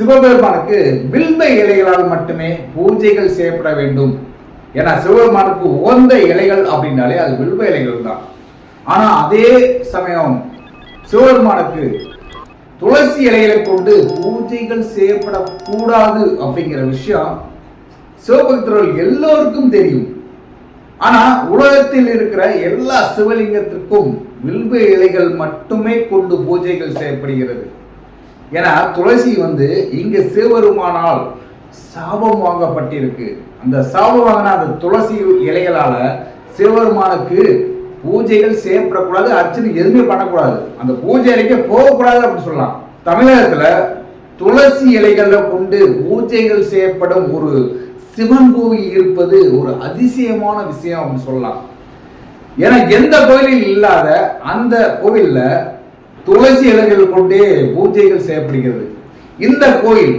சிவபெருமானுக்கு வில்வ இலைகளால் மட்டுமே பூஜைகள் செய்யப்பட வேண்டும். ஏன்னா சிவபெருமானுக்கு உகந்த இலைகள் அப்படின்னாலே அது வில்வ இலைகள் தான். ஆனா அதே சமயம் சிவபெருமானுக்கு துளசி இலைகளை கொண்டு பூஜைகள் செய்யப்படக்கூடாது அப்படிங்கிற விஷயம் சிவபக்தர்கள் எல்லோருக்கும் தெரியும். ஆனா உலகத்தில் இருக்கிற எல்லா சிவலிங்கத்திற்கும் வில்வ இலைகள் மட்டுமே கொண்டு பூஜைகள் செய்யப்படுகிறது. ஏன்னா துளசி வந்து இங்கே சிவபெருமானால் சாபம் வாங்கப்பட்டிருக்கு. அந்த சாபம் வாங்கின அந்த துளசி இலைகளால் சிவபெருமானுக்கு பூஜைகள் செய்யப்படக்கூடாது அர்ச்சனை எதுவுமே பண்ணக்கூடாது. அந்த பூஜை அறைக்கே போகக்கூடாது அப்படின்னு சொல்லலாம். தமிழகத்தில் துளசி இலைகளில் கொண்டு பூஜைகள் செய்யப்படும் ஒரு சிவன் கோவில் இருப்பது ஒரு அதிசயமான விஷயம் அப்படின்னு சொல்லலாம். ஏன்னா எந்த கோயிலில் இல்லாத அந்த கோவிலில் துளசி இலைகள் கொண்டே பூஜைகள் செய்யப்படுகிறது. இந்த கோயில்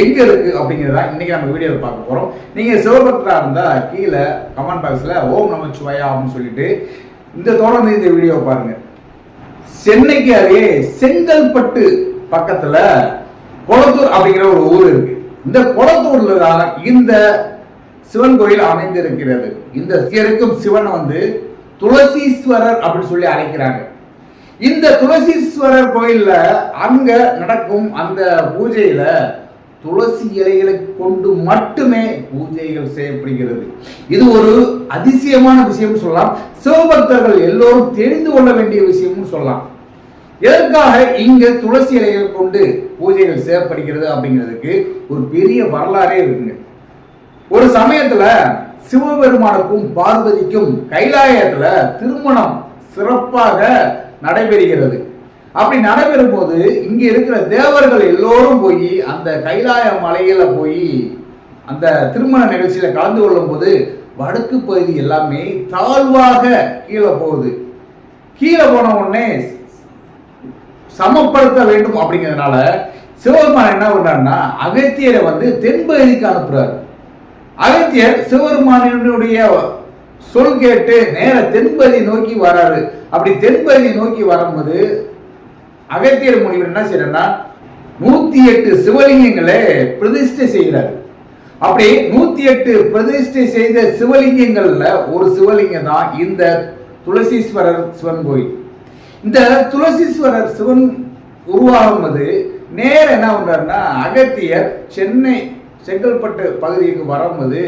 எங்க இருக்கு அப்படிங்கிறதா இன்னைக்கு நம்ம வீடியோவில் பார்க்க போறோம். நீங்க சிவபக்தரா இருந்தா கீழே கமெண்ட் பாக்ஸ்ல ஓம் நமச்சிவாயா அப்படின்னு சொல்லிட்டு இந்த தொடர்ந்து இந்த வீடியோ பாருங்க. சென்னைக்கு அருகே செங்கல்பட்டு பக்கத்துல கொளத்தூர் அப்படிங்கிற ஒரு ஊர் இருக்கு. இந்த கொளத்தூர்ல தான் இந்த சிவன் கோயில் அமைந்திருக்கிறது. இந்த இருக்கும் சிவன் வந்து துளசீஸ்வரர் அப்படின்னு சொல்லி அழைக்கிறாங்க. இந்த துளசீஸ்வரர் கோயில்ல அங்க நடக்கும் அந்த பூஜையில துளசி இலைகளை கொண்டு மட்டுமே பூஜைகள் செய்யப்படுகிறது. இது ஒரு அதிசயமான விஷயம் சொல்லலாம். சிவபக்தர்கள் எல்லோரும் தெரிந்து கொள்ள வேண்டிய விஷயம்னு சொல்லலாம். எதற்காக இங்க துளசி இலைகளை கொண்டு பூஜைகள் செய்யப்படுகிறது அப்படிங்கிறதுக்கு ஒரு பெரிய வரலாறே இருக்குங்க. ஒரு சமயத்துல சிவபெருமானுக்கும் பார்வதிக்கும் கைலாயத்துல திருமணம் சிறப்பாக நடைபெறுகிறது. அப்படி நடைபெறும் போது இங்க இருக்கிற தேவர்கள் எல்லோரும் போய் அந்த கைலாய மலையில போய் அந்த திருமண நிகழ்ச்சியில கலந்து கொள்ளும் போது வடக்கு பகுதி எல்லாமே தாழ்வாக கீழே போகுது. கீழே போன உடனே சமப்படுத்த வேண்டும் அப்படிங்கிறதுனால சிவபெருமான் என்ன பண்றாருன்னா அகத்தியரை வந்து தென்பகுதிக்கு அனுப்புறாரு. அகத்தியர் சிவபெருமானினுடைய சொல் கேட்டு நேர தென்பதி நோக்கி வராரு. அப்படி தென்பதி நோக்கி வரும்போது அகத்தியர் முனிவர் என்ன செய்யறா நூத்தி எட்டு சிவலிங்கங்களை பிரதிஷ்டை செய்கிறார். அப்படி நூத்தி எட்டு பிரதிஷ்டை செய்த சிவலிங்கங்கள்ல ஒரு சிவலிங்கம் தான் இந்த துளசீஸ்வரர் சிவன் கோயில். இந்த துளசீஸ்வரர் சிவன் உருவாகும்போது நேர என்ன பண்றாருன்னா அகத்தியர் சென்னை செங்கல்பட்டு பகுதிக்கு வரும்போது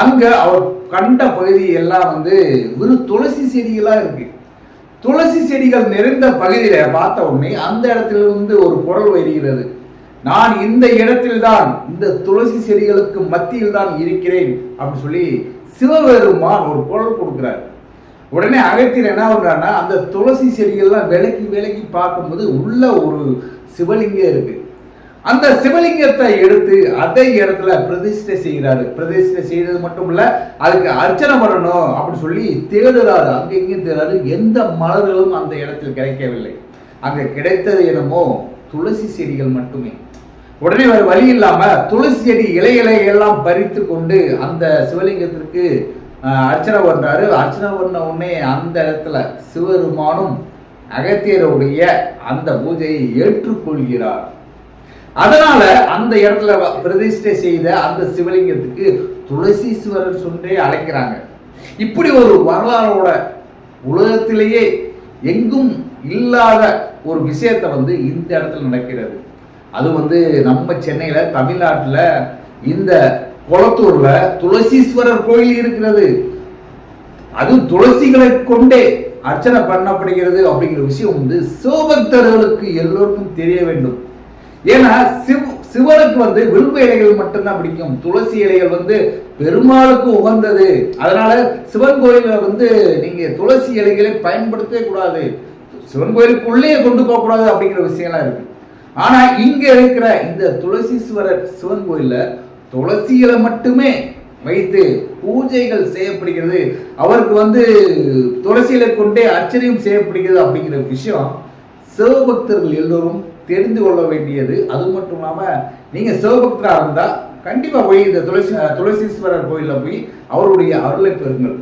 அங்கே அவர் கண்ட பகுதி எல்லாம் வந்து வெறும் துளசி செடிகளாக இருக்கு. துளசி செடிகள் நிறைந்த பகுதியில பார்த்த உடனே அந்த இடத்துல இருந்து ஒரு குரல் வருகிறது. நான் இந்த இடத்தில்தான் இந்த துளசி செடிகளுக்கு மத்தியில் தான் இருக்கிறேன் அப்படின்னு சொல்லி சிவபெருமான் ஒரு குரல் கொடுக்குறார். உடனே அகத்தியர் என்ன பண்றாருன்னா அந்த துளசி செடிகள்லாம் விலக்கி விலக்கி பார்க்கும்போது உள்ள ஒரு சிவலிங்கம் இருக்குது அந்த சிவலிங்கத்தை எடுத்து அதே இடத்துல பிரதிஷ்டை செய்கிறாரு. பிரதிஷ்டை செய்யறது மட்டும் இல்ல அதுக்கு அர்ச்சனை பண்ணணும் அப்படின்னு சொல்லி தேடுறாரு. அங்கே இங்கேயும் தேடுறாரு? எந்த மலர்களும் அந்த இடத்தில் கிடைக்கவில்லை. அங்க கிடைத்தது என்னமோ துளசி செடிகள் மட்டுமே. உடனே ஒரு வழி இல்லாம துளசி செடி இலைகளை எல்லாம் பறித்து கொண்டு அந்த சிவலிங்கத்திற்கு அர்ச்சனை பண்றாரு. அர்ச்சனை பண்ண உடனே அந்த இடத்துல சிவருமானும் அகத்தியருடைய அந்த பூஜையை ஏற்றுக்கொள்கிறார். அதனால அந்த இடத்துல வ- பிரதிஷ்டை செய்த அந்த சிவலிங்கத்துக்கு துளசீஸ்வரர் சொல்லே அழைக்கிறாங்க. இப்படி ஒரு வரலாறோட உலகத்திலேயே எங்கும் இல்லாத ஒரு விஷயத்தை வந்து இந்த இடத்துல நடக்கிறது. அது வந்து நம்ம சென்னையில தமிழ்நாட்டில் இந்த குளத்தூர்ல துளசீஸ்வரர் கோயில் இருக்கிறது. அதுவும் துளசிகளை கொண்டே அர்ச்சனை பண்ணப்படுகிறது அப்படிங்கிற விஷயம் வந்து சிவபக்தர்களுக்கு எல்லோருக்கும் தெரிய வேண்டும். ஏன்னா சிவ சிவனுக்கு வந்து வில்வ இலைகள் மட்டும்தான் பிடிக்கும். துளசி இலைகள் வந்து பெருமாளுக்கு உகந்தது. அதனால சிவன் கோயில வந்து நீங்க துளசி இலைகளை பயன்படுத்தவே கூடாது. சிவன் கோயிலுக்குள்ளேயே கொண்டு போக கூடாது அப்படிங்கிற விஷயம்லாம் இருக்கு. ஆனா இங்க இருக்கிற இந்த துளசீஸ்வரர் சிவன் கோயில்ல துளசி இலை மட்டுமே வைத்து பூஜைகள் செய்யப்படுகிறது. அவருக்கு வந்து துளசியில கொண்டே அர்ச்சனையும் செய்யப்படுகிறது அப்படிங்கிற விஷயம் சிவபக்தர்கள் எல்லோரும் தெரிந்து கொள்ள வேண்டியது அது மட்டும் இல்லாம நீங்க சிவபக்தராக இருந்தா கண்டிப்பா போய் இந்த துளசி துளசீஸ்வரர் கோயிலில் போய் அவருடைய அருளை பெறுங்கள்.